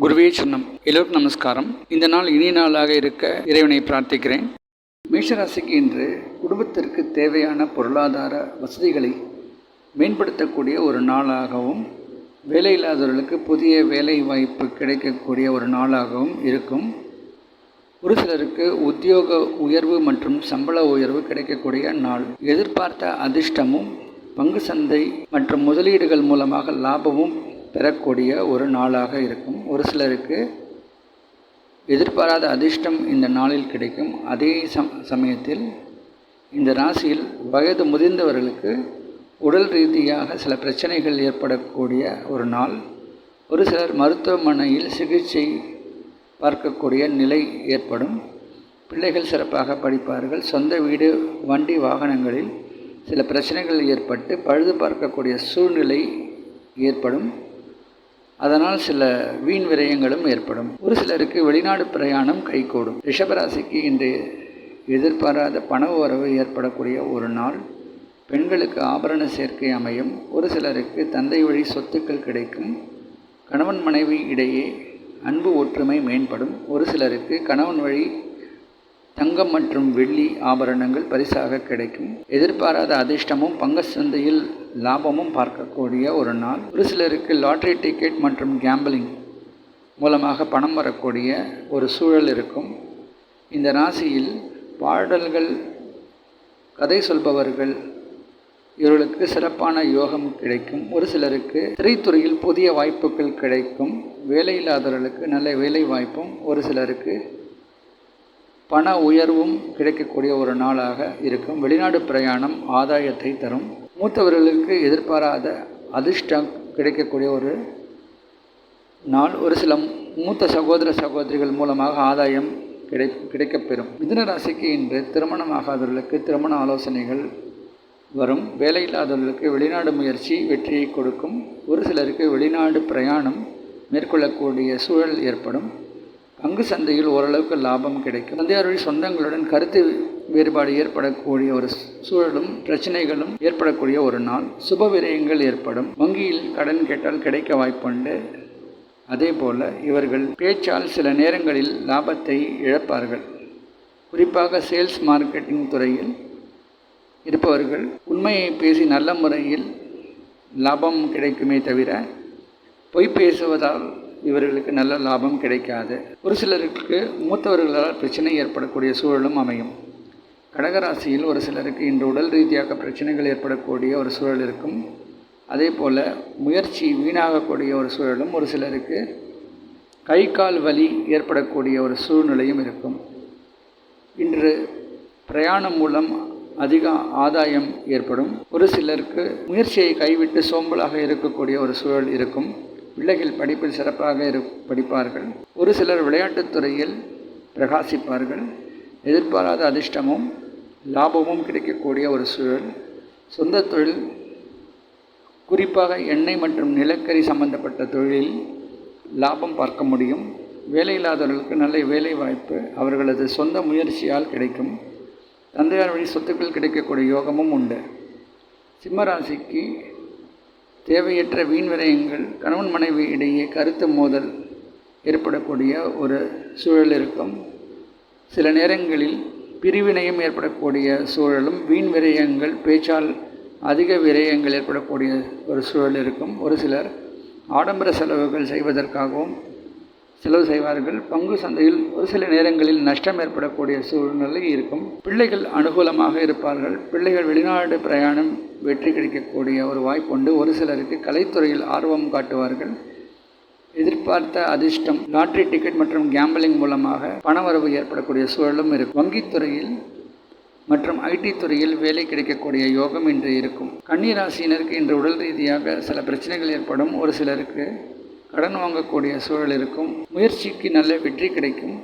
குருவே சொன்னம். எல்லோருக்கும் நமஸ்காரம். இந்த நாள் இனிய நாளாக இருக்க இறைவனை பிரார்த்திக்கிறேன். மேஷராசிக்கு இன்று குடும்பத்திற்கு தேவையான பொருளாதார வசதிகளை மேம்படுத்தக்கூடிய ஒரு நாளாகவும் வேலை இல்லாதவர்களுக்கு புதிய வேலை வாய்ப்பு கிடைக்கக்கூடிய ஒரு நாளாகவும் இருக்கும். ஒரு சிலருக்கு உத்தியோக உயர்வு மற்றும் சம்பள உயர்வு கிடைக்கக்கூடிய நாள். எதிர்பார்த்த அதிர்ஷ்டமும் பங்கு சந்தை மற்றும் முதலீடுகள் மூலமாக லாபமும் பெறக்கூடிய ஒரு நாளாக இருக்கும். ஒரு சிலருக்கு எதிர்பாராத அதிர்ஷ்டம் இந்த நாளில் கிடைக்கும். அதே சம் சமயத்தில் இந்த ராசியில் வயது முதிர்ந்தவர்களுக்கு உடல் ரீதியாக சில பிரச்சனைகள் ஏற்படக்கூடிய ஒரு நாள். ஒரு சிலர் மருத்துவமனையில் சிகிச்சை பார்க்கக்கூடிய நிலை ஏற்படும். பிள்ளைகள் சிறப்பாக படிப்பார்கள். சொந்த வீடு வண்டி வாகனங்களில் சில பிரச்சனைகள் ஏற்பட்டு பழுது பார்க்கக்கூடிய சூழ்நிலை ஏற்படும். அதனால் சில வீண் விரயங்களும் ஏற்படும். ஒரு சிலருக்கு வெளிநாடு பிரயாணம் கைகூடும். ரிஷபராசிக்கு இன்று எதிர்பாராத பண உறவு ஏற்படக்கூடிய ஒரு நாள். பெண்களுக்கு ஆபரண சேர்க்கை அமையும். ஒரு சிலருக்கு தந்தை வழி சொத்துக்கள் கிடைக்கும். கணவன் மனைவி இடையே அன்பு ஒற்றுமை மேம்படும். ஒரு சிலருக்கு கணவன் வழி தங்கம் மற்றும் வெள்ளி ஆபரணங்கள் பரிசாக கிடைக்கும். எதிர்பாராத அதிர்ஷ்டமும் பங்கு சந்தையில் லாபமும் பார்க்கக்கூடிய ஒரு நாள். ஒரு சிலருக்கு லாட்ரி டிக்கெட் மற்றும் கேம்பிளிங் மூலமாக பணம் வரக்கூடிய ஒரு சூழல் இருக்கும். இந்த ராசியில் பாடல்கள் கதை சொல்பவர்கள் இவர்களுக்கு சிறப்பான யோகம் கிடைக்கும். ஒரு சிலருக்கு திரைத்துறையில் புதிய வாய்ப்புகள் கிடைக்கும். வேலையில்லாதவர்களுக்கு நல்ல வேலை வாய்ப்பும். ஒரு சிலருக்கு பண உயர்வும் கிடைக்கக்கூடிய ஒரு நாளாக இருக்கும். வெளிநாடு பிரயாணம் ஆதாயத்தை தரும். மூத்தவர்களுக்கு எதிர்பாராத அதிர்ஷ்டம் கிடைக்கக்கூடிய ஒரு நாள். ஒரு சில மூத்த சகோதர சகோதரிகள் மூலமாக ஆதாயம் கிடை கிடைக்கப்பெறும். மிதுன ராசிக்கு இன்று திருமணமாகாதவர்களுக்கு திருமண ஆலோசனைகள் வரும். வேலையில்லாதவர்களுக்கு வெளிநாடு முயற்சி வெற்றியை கொடுக்கும். ஒரு சிலருக்கு வெளிநாடு பிரயாணம் மேற்கொள்ளக்கூடிய சூழல் ஏற்படும். பங்கு சந்தையில் ஓரளவுக்கு லாபம் கிடைக்கும். தந்தையார் வழி சொந்தங்களுடன் கருத்து வேறுபாடு ஏற்படக்கூடிய ஒரு சூழலும் பிரச்சனைகளும் ஏற்படக்கூடிய ஒரு நாள். சுப விரயங்கள் ஏற்படும். வங்கியில் கடன் கேட்டால் கிடைக்க வாய்ப்புண்டு. அதே போல் இவர்கள் பேச்சால் சில நேரங்களில் லாபத்தை இழப்பார்கள். குறிப்பாக சேல்ஸ் மார்க்கெட்டிங் துறையில் இருப்பவர்கள் உண்மையை பேசி நல்ல முறையில் லாபம் கிடைக்குமே தவிர பொய் பேசுவதால் இவர்களுக்கு நல்ல லாபம் கிடைக்காது. ஒரு சிலருக்கு மூத்தவர்களால் பிரச்சனை ஏற்படக்கூடிய சூழலும் அமையும். கடகராசியில் ஒரு சிலருக்கு இன்று உடல் ரீதியாக பிரச்சனைகள் ஏற்படக்கூடிய ஒரு சூழல் இருக்கும். அதே போல் முயற்சி வீணாகக்கூடிய ஒரு சூழலும் ஒரு சிலருக்கு கை கால் வலி ஏற்படக்கூடிய ஒரு சூழ்நிலையும் இருக்கும். இன்று பிரயாணம் மூலம் அதிக ஆதாயம் ஏற்படும். ஒரு சிலருக்கு முயற்சியை கைவிட்டு சோம்பலாக இருக்கக்கூடிய ஒரு சூழல் இருக்கும். பிள்ளைகள் படிப்பில் சிறப்பாக இரு படிப்பார்கள். ஒரு சிலர் விளையாட்டுத் துறையில் பிரகாசிப்பார்கள். எதிர்பாராத அதிர்ஷ்டமும் லாபமும் கிடைக்கக்கூடிய ஒரு சூழல். சொந்த தொழில் குறிப்பாக எண்ணெய் மற்றும் நிலக்கரி சம்பந்தப்பட்ட தொழிலில் லாபம் பார்க்க முடியும். வேலையில்லாதவர்களுக்கு நல்ல வேலை வாய்ப்பு அவர்களது சொந்த முயற்சியால் கிடைக்கும். தந்தையார் வழி சொத்துக்கள் கிடைக்கக்கூடிய யோகமும் உண்டு. சிம்மராசிக்கு தேவையற்ற வீண் விரயங்கள் கணவன் மனைவி இடையே கருத்து மோதல் ஏற்படக்கூடிய ஒரு சூழல் இருக்கும். சில நேரங்களில் பிரிவினையும் ஏற்படக்கூடிய சூழலும் வீண் விரயங்கள் பேச்சால் அதிக விரயங்கள் ஏற்படக்கூடிய ஒரு சூழல் இருக்கும். ஒரு சிலர் ஆடம்பர செலவுகள் செய்வதற்காகவும் செலவு செய்வார்கள். பங்கு சந்தையில் ஒரு சில நேரங்களில் நஷ்டம் ஏற்படக்கூடிய சூழ்நிலை இருக்கும். பிள்ளைகள் அனுகூலமாக இருப்பார்கள். பிள்ளைகள் வெளிநாடு பிரயாணம் வெற்றி கிடைக்கக்கூடிய ஒரு வாய்ப்புண்டு ஒரு சிலருக்கு கலைத்துறையில் ஆர்வம் காட்டுவார்கள். எதிர்பார்த்த அதிர்ஷ்டம் லாட்ரி டிக்கெட் மற்றும் கேம்பிளிங் மூலமாக பணவரவு ஏற்படக்கூடிய சூழலும் இருக்கும். வங்கித்துறையில் மற்றும் ஐடி துறையில் வேலை கிடைக்கக்கூடிய யோகம் இன்று இருக்கும். கன்னிராசினருக்கு இன்று உடல் ரீதியாக சில பிரச்சனைகள் ஏற்படும். ஒரு சிலருக்கு கடன் வாங்கக்கூடிய சூழல் இருக்கும். முயற்சிக்கு நல்ல வெற்றி கிடைக்கும்.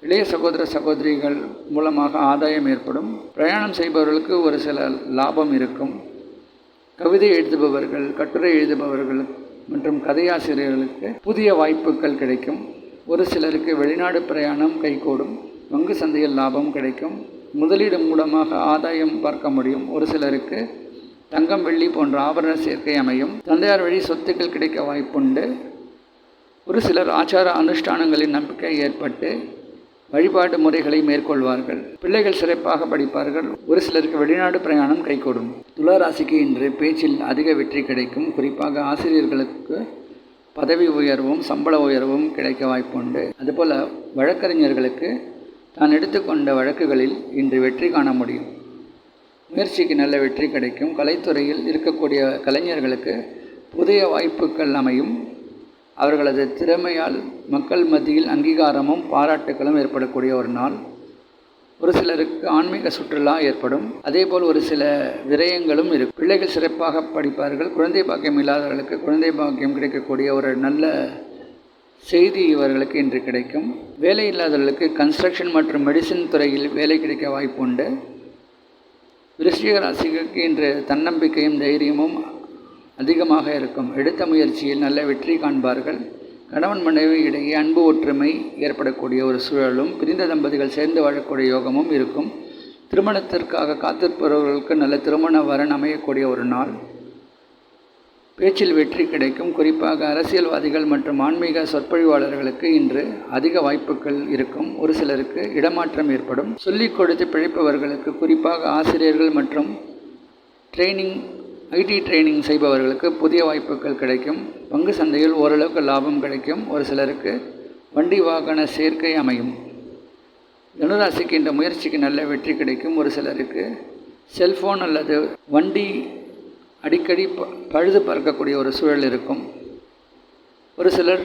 இளைய சகோதர சகோதரிகள் மூலமாக ஆதாயம் ஏற்படும். பிரயாணம் செய்பவர்களுக்கு ஒரு சில லாபம் இருக்கும். கவிதை எழுதுபவர்கள் கட்டுரை எழுதுபவர்கள் மற்றும் கதையாசிரியர்களுக்கு புதிய வாய்ப்புகள் கிடைக்கும். ஒரு சிலருக்கு வெளிநாடு பிரயாணம் கைகூடும். பங்கு சந்தையில் லாபம் கிடைக்கும். முதலீடு மூலமாக ஆதாயம் பார்க்க முடியும். ஒரு சிலருக்கு தங்கம் வெள்ளி போன்ற ஆபரண சேர்க்கை அமையும். தந்தையார் வழி சொத்துக்கள் கிடைக்க வாய்ப்புண்டு. ஒரு சிலர் ஆச்சார அனுஷ்டானங்களின் நம்பிக்கை ஏற்பட்டு வழிபாடு முறைகளை மேற்கொள்வார்கள். பிள்ளைகள் சிறப்பாக படிப்பார்கள். ஒரு சிலருக்கு வெளிநாடு பிரயாணம் கைகூடும். துளாராசிக்கு இன்று பேச்சில் அதிக வெற்றி கிடைக்கும். குறிப்பாக ஆசிரியர்களுக்கு பதவி உயர்வும் சம்பள உயர்வும் கிடைக்க வாய்ப்புண்டு. அதுபோல் வழக்கறிஞர்களுக்கு தான் எடுத்துக்கொண்ட வழக்குகளில் இன்று வெற்றி காண முடியும். முயற்சிக்கு நல்ல வெற்றி கிடைக்கும். கலைத்துறையில் இருக்கக்கூடிய கலைஞர்களுக்கு புதிய வாய்ப்புகள் அமையும். அவர்களது திறமையால் மக்கள் மத்தியில் அங்கீகாரமும் பாராட்டுகளும் ஏற்படக்கூடிய ஒரு நாள். ஒரு சிலருக்கு ஆன்மீக சுற்றுலா ஏற்படும். அதேபோல் ஒரு சில விரயங்களும் இருக்கும். பிள்ளைகள் சிறப்பாக படிப்பார்கள். குழந்தை பாக்கியம் இல்லாதவர்களுக்கு குழந்தை பாக்கியம் கிடைக்கக்கூடிய ஒரு நல்ல செய்தி இவர்களுக்கு இன்று கிடைக்கும். வேலை இல்லாதவர்களுக்கு கன்ஸ்ட்ரக்ஷன் மற்றும் மெடிசின் துறையில் வேலை கிடைக்க வாய்ப்புண்டு விருச்சிக ராசிக்கு இன்று தன்னம்பிக்கையும் தைரியமும் அதிகமாக இருக்கும். எடுத்த முயற்சியில் நல்ல வெற்றி காண்பார்கள். கணவன் மனைவி இடையே அன்பு ஒற்றுமை ஏற்படக்கூடிய ஒரு சூழலும் பிரிந்த தம்பதிகள் சேர்ந்து வாழக்கூடிய யோகமும் இருக்கும். திருமணத்திற்காக காத்திருப்பவர்களுக்கு நல்ல திருமண வரன் அமையக்கூடிய ஒரு நாள். பேச்சில் வெற்றி கிடைக்கும். குறிப்பாக அரசியல்வாதிகள் மற்றும் ஆன்மீக சொற்பொழிவாளர்களுக்கு இன்று அதிக வாய்ப்புகள் இருக்கும். ஒரு சிலருக்கு இடமாற்றம் ஏற்படும். சொல்லிக் கொடுத்து பிழைப்பவர்களுக்கு குறிப்பாக ஆசிரியர்கள் மற்றும் ட்ரைனிங் ஐடி ட்ரைனிங் செய்பவர்களுக்கு புதிய வாய்ப்புகள் கிடைக்கும். பங்கு சந்தையில் ஓரளவுக்கு லாபம் கிடைக்கும் ஒரு சிலருக்கு. வண்டி வாகன சேர்க்கை அமையும். தனுராசிக்கு இந்த முயற்சிக்கு நல்ல வெற்றி கிடைக்கும் ஒரு சிலருக்கு. செல்ஃபோன் அல்லது வண்டி அடிக்கடி ப பழுது பார்க்கக்கூடிய ஒரு சூழல் இருக்கும். ஒரு சிலர்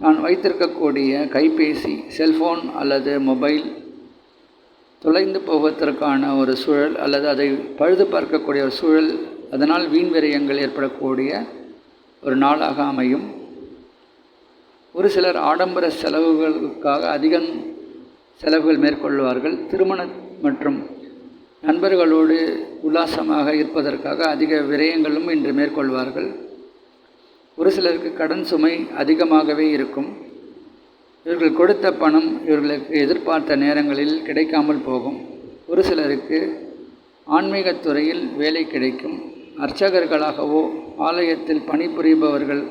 நான் வைத்திருக்கக்கூடிய கைபேசி செல்ஃபோன் அல்லது மொபைல் தொலைந்து போவதற்கான ஒரு சூழல் அல்லது அதை பழுது பார்க்கக்கூடிய ஒரு சூழல் அதனால் வீண் விரயங்கள் ஏற்படக்கூடிய ஒரு நாளாக அமையும். ஒரு சிலர் ஆடம்பர செலவுகளுக்காக அதிகம் செலவுகள் மேற்கொள்வார்கள். திருமணம் மற்றும் நண்பர்களோடு உல்லாசமாக இருப்பதற்காக அதிக விரயங்களும் இன்று மேற்கொள்வார்கள். ஒரு சிலருக்கு கடன் சுமை அதிகமாகவே இருக்கும். இவர்கள் கொடுத்த பணம் இவர்களுக்கு எதிர்பார்த்த நேரங்களில் கிடைக்காமல் போகும். ஒரு சிலருக்கு ஆன்மீகத் துறையில் வேலை கிடைக்கும். அர்ச்சகர்களாகவோ ஆலயத்தில் பணிபுரிபவர்கள்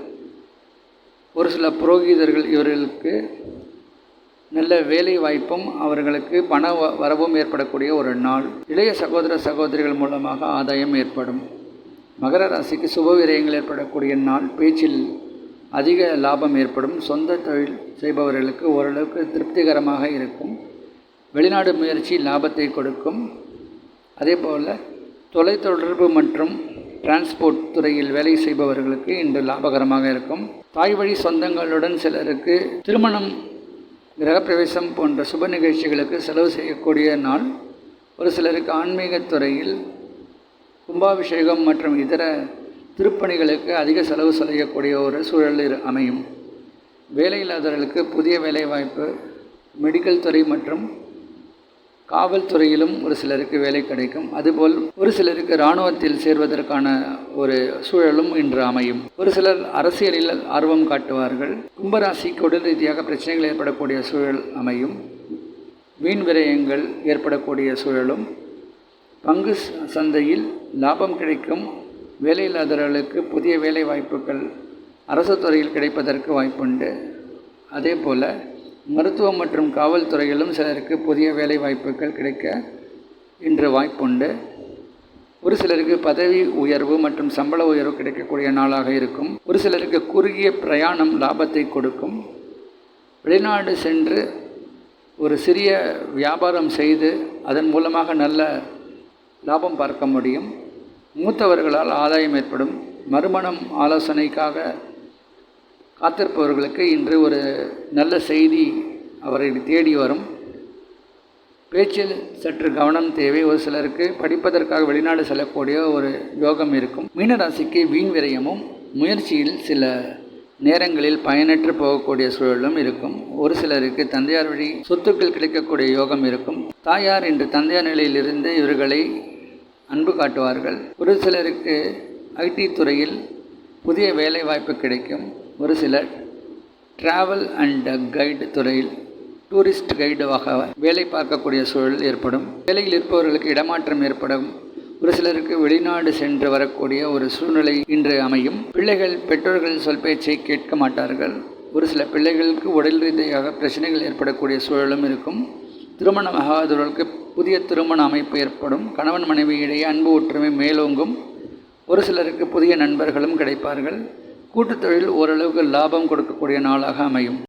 ஒரு சில புரோகிதர்கள் இவர்களுக்கு நல்ல வேலை வாய்ப்பும் அவர்களுக்கு பண வ வரவும் ஏற்படக்கூடிய ஒரு நாள். இளைய சகோதர சகோதரிகள் மூலமாக ஆதாயம் ஏற்படும். மகர ராசிக்கு சுப விரயங்கள் ஏற்படக்கூடிய நாள். பேச்சில் அதிக லாபம் ஏற்படும். சொந்த தொழில் செய்பவர்களுக்கு ஓரளவுக்கு திருப்திகரமாக இருக்கும். வெளிநாடு முயற்சி லாபத்தை கொடுக்கும். அதே போல் தொலைத்தொடர்பு மற்றும் டிரான்ஸ்போர்ட் துறையில் வேலை செய்பவர்களுக்கு இன்று லாபகரமாக இருக்கும். தாய் வழி சொந்தங்களுடன் சிலருக்கு திருமணம் கிரகப்பிரவேசம் போன்ற சுப நிகழ்ச்சிகளுக்கு செலவு செய்யக்கூடிய நாள். ஒரு சிலருக்கு ஆன்மீகத் துறையில் கும்பாபிஷேகம் மற்றும் இதர திருப்பணிகளுக்கு அதிக செலவு செய்யக்கூடிய ஒரு சூழல் அமையும். வேலையில்லாதவர்களுக்கு புதிய வேலைவாய்ப்பு மெடிக்கல் துறை மற்றும் காவல்துறையிலும் ஒரு சிலருக்கு வேலை கிடைக்கும். அதுபோல் ஒரு சிலருக்கு இராணுவத்தில் சேர்வதற்கான ஒரு சூழலும் இன்று அமையும். ஒரு சிலர் அரசியலில் ஆர்வம் காட்டுவார்கள். கும்பராசிக்கு உடல் ரீதியாக பிரச்சனைகள் ஏற்படக்கூடிய சூழல் அமையும். வீண் விரயங்கள் ஏற்படக்கூடிய சூழலும். பங்கு ச- சந்தையில் லாபம் கிடைக்கும். வேலையில்லாதவர்களுக்கு புதிய வேலை வாய்ப்புகள் அரசு துறையில் கிடைப்பதற்கு வாய்ப்புண்டு. அதே போல் மருத்துவம் மற்றும் காவல்துறையிலும் சிலருக்கு புதிய வேலை வாய்ப்புகள் கிடைக்க இன்று வாய்ப்புண்டு. ஒரு சிலருக்கு பதவி உயர்வு மற்றும் சம்பள உயர்வு கிடைக்கக்கூடிய நாளாக இருக்கும். ஒரு சிலருக்கு குறுகிய பிரயாணம் லாபத்தை கொடுக்கும். வெளிநாடு சென்று ஒரு சிறிய வியாபாரம் செய்து அதன் மூலமாக நல்ல லாபம் பார்க்க முடியும். மூத்தவர்களால் ஆதாயம் ஏற்படும். மறுமணம் ஆலோசனைக்காக காத்திருப்பவர்களுக்கு இன்று ஒரு நல்ல செய்தி அவரை தேடி வரும். பேச்சில் சற்று கவனம் தேவை. ஒரு சிலருக்கு படிப்பதற்காக வெளிநாடு செல்லக்கூடிய ஒரு யோகம் இருக்கும். மீனராசிக்கு வீண் விரயமும் முயற்சியில் சில நேரங்களில் பயனற்று போகக்கூடிய சூழலும் இருக்கும். ஒரு சிலருக்கு தந்தையார் வழி சொத்துக்கள் கிடைக்கக்கூடிய யோகம் இருக்கும். தாயார் இன்று தந்தையார் நிலையிலிருந்து இவர்களை அன்பு காட்டுவார்கள். ஒரு சிலருக்கு ஐடி துறையில் புதிய வேலை வாய்ப்பு கிடைக்கும். ஒரு சிலர் டிராவல் அண்ட் கைடு துறையில் டூரிஸ்ட் கைடுவாக வேலை பார்க்கக்கூடிய சூழல் ஏற்படும். வேலையில் இருப்பவர்களுக்கு இடமாற்றம் ஏற்படும். ஒரு சிலருக்கு வெளிநாடு சென்று வரக்கூடிய ஒரு சூழ்நிலை இன்று அமையும். பிள்ளைகள் பெற்றோர்கள் சொல் பேச்சை கேட்க மாட்டார்கள். ஒரு சில பிள்ளைகளுக்கு உடல் ரீதியாக பிரச்சனைகள் ஏற்படக்கூடிய சூழலும் இருக்கும். திருமணம் ஆகாதவர்களுக்கு புதிய திருமண அமைப்பு ஏற்படும். கணவன் மனைவி இடையே அன்பு ஒற்றுமை மேலோங்கும். ஒரு சிலருக்கு புதிய நண்பர்களும் கிடைப்பார்கள். கூட்டுத்தொழில் ஓரளவுக்கு லாபம் கொடுக்கக்கூடிய நாளாக அமையும்.